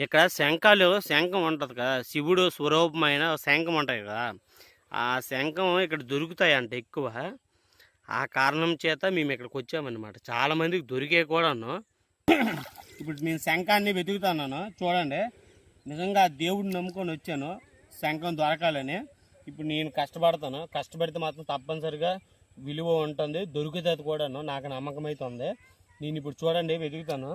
ఇక్కడ శంఖాలు శంఖం ఉంటుంది కదా. శివుడు స్వరూపమైన శంఖం ఉంటాయి కదా. ఆ శంఖం ఇక్కడ దొరుకుతాయంట ఎక్కువ. ఆ కారణం చేత మేము ఇక్కడికి వచ్చామన్నమాట. చాలా మందికి దొరికే కూడాను. ఇప్పుడు నేను శంఖాన్ని వెతుకుతున్నాను. చూడండి. నిజంగా ఆ దేవుడిని నమ్ముకొని వచ్చాను. శంఖం దొరకాలని. ఇప్పుడు నేను కష్టపడతాను. కష్టపడితే మాత్రం తప్పనిసరిగా విలువ ఉంటుంది. దొరుకుతుంది కూడాను. నాకు నమ్మకం అవుతుంది నేను ఇప్పుడు చూడండి వెతుకుతాను.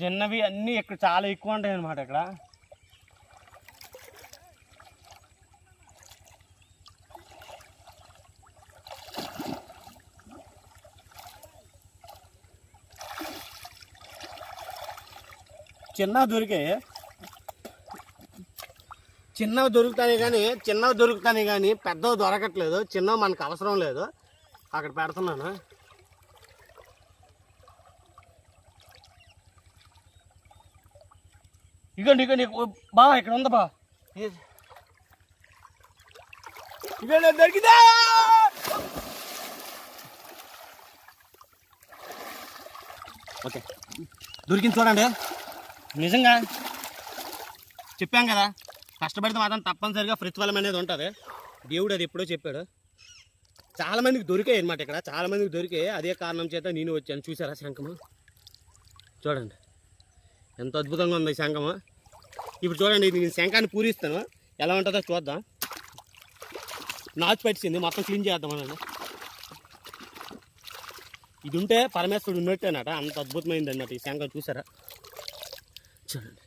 చిన్నవి అన్నీ ఇక్కడ చాలా ఎక్కువ ఉంటాయి అన్నమాట ఇక్కడ. చిన్నవి దొరికాయి. చిన్నవి దొరుకుతాయి కానీ చిన్నవి దొరుకుతాయి కానీ పెద్దవి దొరకట్లేదు. చిన్నవి మనకు అవసరం లేదు. అక్కడ పెడుతున్నాను. ఇగోండి ఇగోండి బా ఇక్కడ ఉందా బా? ఇగోండి దొరికిందా? ఓకే. దొరికింది చూడండి. నిజంగా? చెప్పాం కదా కష్టపడితే మాత్రం తప్పనిసరిగా ప్రతిఫలం అనేది ఉంటుంది. దేవుడు అది ఎప్పుడో చెప్పాడు. చాలా మందికి దొరికాయి అనమాట ఇక్కడ. చాలా మందికి దొరికాయి. అదే కారణం చేత నేను వచ్చాను. చూసారా శంఖము? చూడండి. ఎంత అద్భుతంగా ఉంది శంఖము. ఇప్పుడు చూడండి ఇది నేను శంఖాన్ని పూరిస్తాను. ఎలా ఉంటుందో చూద్దాం. నాచు పట్టింది మొత్తం క్లీన్ చేద్దాం అనండి ఇది ఉంటే పరమేశ్వరుడు ఉన్నట్టేనట అంత అద్భుతమైంది అనమాట ఈ శంఖ చూసారా? చూడండి.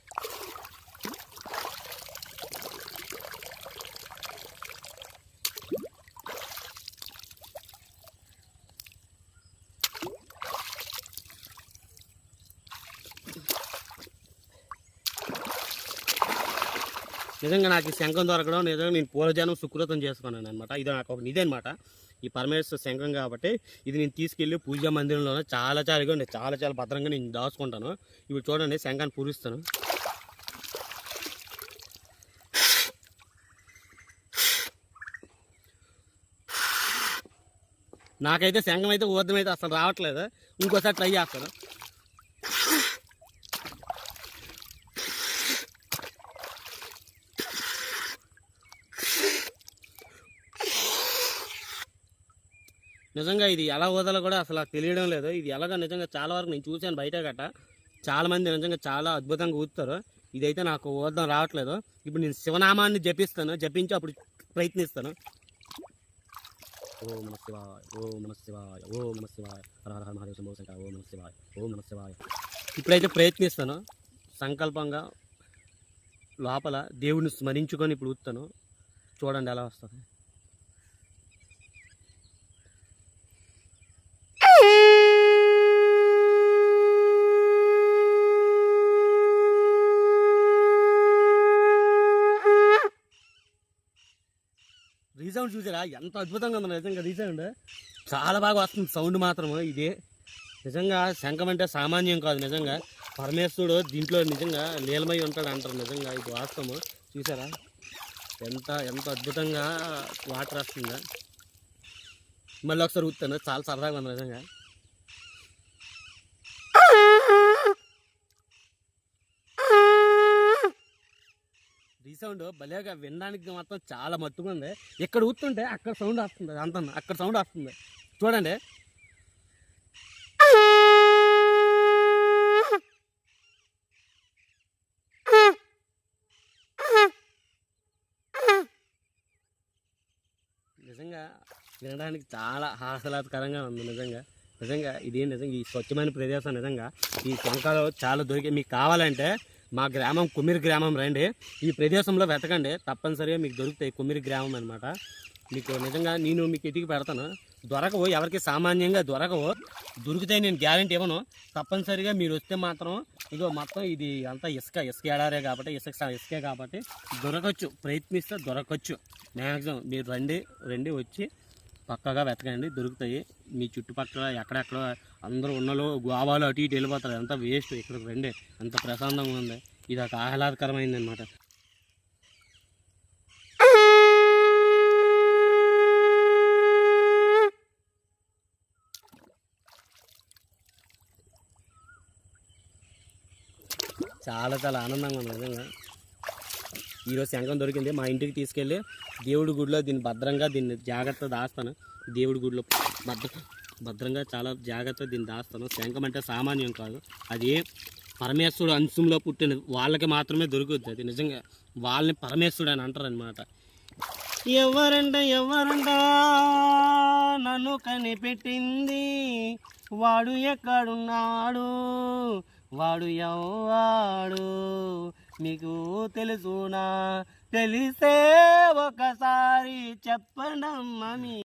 నిజంగా నాకు ఈ శంఖం దొరకడం నిజంగా నేను పూలజనం సుకృతం చేసుకున్నాను అనమాట ఇది నాకు ఒక నిధి అనమాట ఈ పరమేశ్వర శంఖం కాబట్టి ఇది నేను తీసుకెళ్ళి పూజా మందిరంలోనే చాలా చాలాగా నేను చాలా చాలా భద్రంగా నేను దాచుకుంటాను. ఇప్పుడు చూడండి శంఖాన్ని పూరిస్తాను నాకైతే శంఖం అయితే ఊర్ధం అయితే అసలు రావట్లేదు. ఇంకోసారి ట్రై చేస్తాను. నిజంగా ఇది ఎలా వదలో కూడా అసలు తెలియడం లేదు. ఇది ఎలాగ నిజంగా చాలా వరకు నేను చూశాను బయట గట్ట చాలా మంది నిజంగా చాలా అద్భుతంగా ఊదుతారు. ఇదైతే నాకు ఊదం రావట్లేదు. ఇప్పుడు నేను శివనామాన్ని జపిస్తాను. జపించి అప్పుడు ప్రయత్నిస్తాను. ఓం నమ శివాయ ఓం నమ శివాయ ఓం నమ శివాయ. హర హర హర మహాదేవ శంభో శంకర ఓం నమ శివాయ ఓం నమ శివాయ. ఇప్పుడైతే ప్రయత్నిస్తాను. సంకల్పంగా లోపల దేవుడిని స్మరించుకొని ఇప్పుడు ఊతాను చూడండి ఎలా వస్తుంది. రీసౌండ్ చూసారా? ఎంత అద్భుతంగా ఉంది. నిజంగా రీసౌండ్. చాలా బాగా వస్తుంది. సౌండ్ మాత్రం ఇదే. నిజంగా శంఖం అంటే సామాన్యం కాదు నిజంగా. పరమేశ్వరుడు దీంట్లో నిజంగా నీలమై ఉంటాడు అంటారు నిజంగా. ఇది వాస్తవము చూసారా? ఎంత ఎంత అద్భుతంగా వాటర్ వస్తుందా? మళ్ళీ ఒకసారి ఊతాను చాలా సరదాగా ఉంది నిజంగా. సౌండ్ భలేగా వినడానికి మాత్రం చాలా మత్తుగా ఉంది. ఇక్కడ ఊతుంటే అక్కడ సౌండ్ వస్తుంది అంత అక్కడ సౌండ్ వస్తుంది. చూడండి. నిజంగా వినడానికి చాలా ఆహ్లాదకరంగా ఉంది నిజంగా. నిజంగా ఇది నిజంగా ఈ స్వచ్ఛమైన ప్రదేశం నిజంగా ఈ శంఖాలు చాలా దొరికి మీకు కావాలంటే మా గ్రామం కుమ్మిరి గ్రామం రండి. ఈ ప్రదేశంలో వెతకండి. తప్పనిసరిగా మీకు దొరుకుతాయి కుమ్మిరి గ్రామం అనమాట మీకు నిజంగా నేను మీకు ఎతికి పెడతాను. దొరకవు ఎవరికి సామాన్యంగా దొరకవు. దొరికితే నేను గ్యారంటీ ఇవ్వను. తప్పనిసరిగా మీరు వస్తే మాత్రం ఇదో మొత్తం ఇది అంతా ఇసుక ఇసుక ఏడారే కాబట్టి ఇసుక ఇసుకే కాబట్టి దొరకచ్చు. ప్రయత్నిస్తే దొరకచ్చు. మ్యాక్సిమం మీరు రండి రండి వచ్చి పక్కగా వెతకండి. దొరుకుతాయి. మీ చుట్టుపక్కల ఎక్కడెక్కడ అందరూ ఉన్నలో గోవాలు అటు ఇటు వెళ్ళిపోతారు. అంతా వేస్ట్ ఇక్కడికి రండి. అంత ప్రశాంతంగా ఉంది. ఇది ఒక ఆహ్లాదకరమైంది అనమాట చాలా చాలా ఆనందంగా ఉంది నిజంగా. ఈరోజు శంఖం దొరికింది. మా ఇంటికి తీసుకెళ్ళి దేవుడి గుడిలో దీన్ని భద్రంగా దీన్ని జాగ్రత్త దాస్తాను. దేవుడి గుడిలో భద్ర భద్రంగా చాలా జాగ్రత్తగా దీన్ని దాస్తాను. శంఖం అంటే సామాన్యం కాదు. అది పరమేశ్వరుడు అంశంలో పుట్టిన వాళ్ళకి మాత్రమే దొరుకుతుంది అది నిజంగా వాళ్ళని పరమేశ్వరుడు అని అంటారు అనమాట ఎవరంట ఎవరంట? నన్ను కనిపెట్టింది వాడు ఎక్కడున్నాడు? వాడు ఎవడు మీకు తెలుసునా? తెలిసే ఒకసారి చెప్పండమ్మ మీ